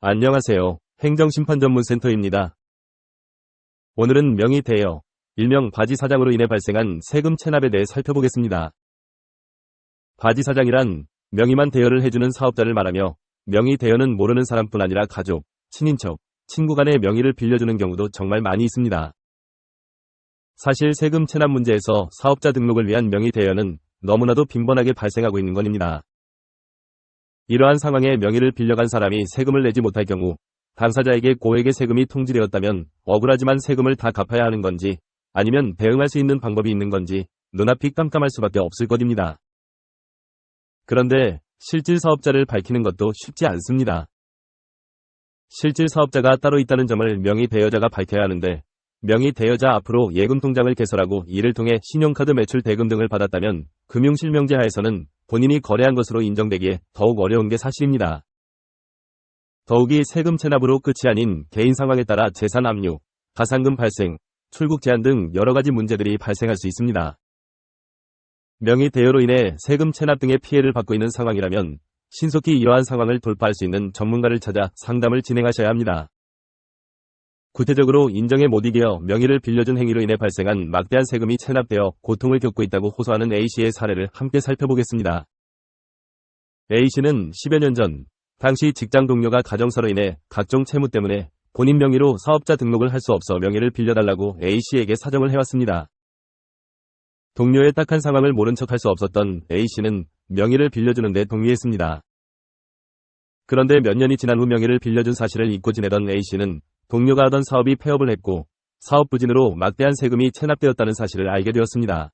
안녕하세요. 행정심판전문센터입니다. 오늘은 명의 대여, 일명 바지 사장으로 인해 발생한 세금 체납에 대해 살펴보겠습니다. 바지 사장이란 명의만 대여를 해주는 사업자를 말하며 명의 대여는 모르는 사람뿐 아니라 가족, 친인척, 친구 간의 명의를 빌려주는 경우도 정말 많이 있습니다. 사실 세금 체납 문제에서 사업자 등록을 위한 명의 대여는 너무나도 빈번하게 발생하고 있는 것입니다. 이러한 상황에 명의를 빌려간 사람이 세금을 내지 못할 경우 당사자에게 고액의 세금이 통지되었다면 억울하지만 세금을 다 갚아야 하는 건지 아니면 대응할 수 있는 방법이 있는 건지 눈앞이 깜깜할 수밖에 없을 것입니다. 그런데 실질 사업자를 밝히는 것도 쉽지 않습니다. 실질 사업자가 따로 있다는 점을 명의 대여자가 밝혀야 하는데 명의 대여자 앞으로 예금 통장을 개설하고 이를 통해 신용카드 매출 대금 등을 받았다면 금융실명제 하에서는 본인이 거래한 것으로 인정되기에 더욱 어려운 게 사실입니다. 더욱이 세금 체납으로 끝이 아닌 개인 상황에 따라 재산 압류, 가상금 발생, 출국 제한 등 여러 가지 문제들이 발생할 수 있습니다. 명의 대여로 인해 세금 체납 등의 피해를 받고 있는 상황이라면 신속히 이러한 상황을 돌파할 수 있는 전문가를 찾아 상담을 진행하셔야 합니다. 구체적으로 인정에 못 이겨 명의를 빌려준 행위로 인해 발생한 막대한 세금이 체납되어 고통을 겪고 있다고 호소하는 A씨의 사례를 함께 살펴보겠습니다. A씨는 10여 년 전, 당시 직장 동료가 가정사로 인해 각종 채무 때문에 본인 명의로 사업자 등록을 할 수 없어 명의를 빌려달라고 A씨에게 사정을 해왔습니다. 동료의 딱한 상황을 모른 척 할 수 없었던 A씨는 명의를 빌려주는데 동의했습니다. 그런데 몇 년이 지난 후 명의를 빌려준 사실을 잊고 지내던 A씨는 동료가 하던 사업이 폐업을 했고 사업 부진으로 막대한 세금이 체납되었다는 사실을 알게 되었습니다.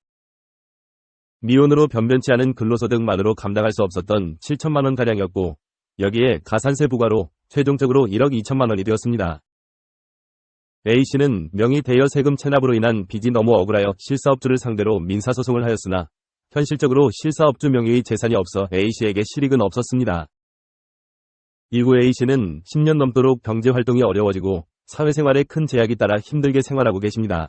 미혼으로 변변치 않은 근로소 득만으로 감당할 수 없었던 7천만 원 가량이었고 여기에 가산세 부과로 최종적으로 1억 2천만 원이 되었습니다. A씨는 명의 대여 세금 체납으로 인한 빚이 너무 억울하여 실사업주를 상대로 민사소송을 하였으나 현실적으로 실사업주 명의의 재산이 없어 A씨에게 실익은 없었습니다. 이후 A씨는 10년 넘도록 경제 활동이 어려워지고 사회생활에 큰 제약이 따라 힘들게 생활하고 계십니다.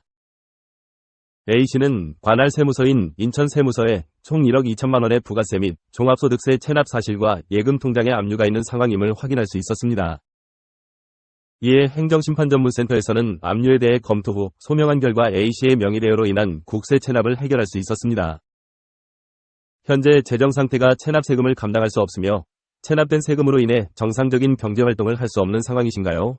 A씨는 관할 세무서인 인천세무서에 총 1억 2천만 원의 부가세 및 종합소득세 체납 사실과 예금 통장에 압류가 있는 상황임을 확인할 수 있었습니다. 이에 행정심판전문센터에서는 압류에 대해 검토 후 소명한 결과 A씨의 명의대여로 인한 국세 체납을 해결할 수 있었습니다. 현재 재정 상태가 체납 세금을 감당할 수 없으며 체납된 세금으로 인해 정상적인 경제활동을 할 수 없는 상황이신가요?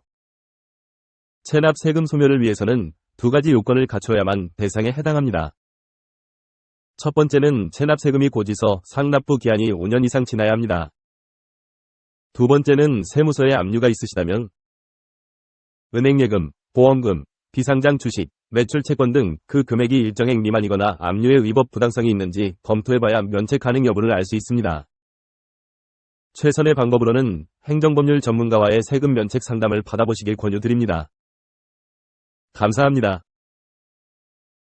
체납 세금 소멸을 위해서는 두 가지 요건을 갖춰야만 대상에 해당합니다. 첫 번째는 체납 세금이 고지서 상납부 기한이 5년 이상 지나야 합니다. 두 번째는 세무서에 압류가 있으시다면 은행 예금, 보험금, 비상장 주식, 매출 채권 등 그 금액이 일정액 미만이거나 압류의 위법 부당성이 있는지 검토해봐야 면책 가능 여부를 알 수 있습니다. 최선의 방법으로는 행정법률 전문가와의 세금 면책 상담을 받아보시길 권유드립니다. 감사합니다.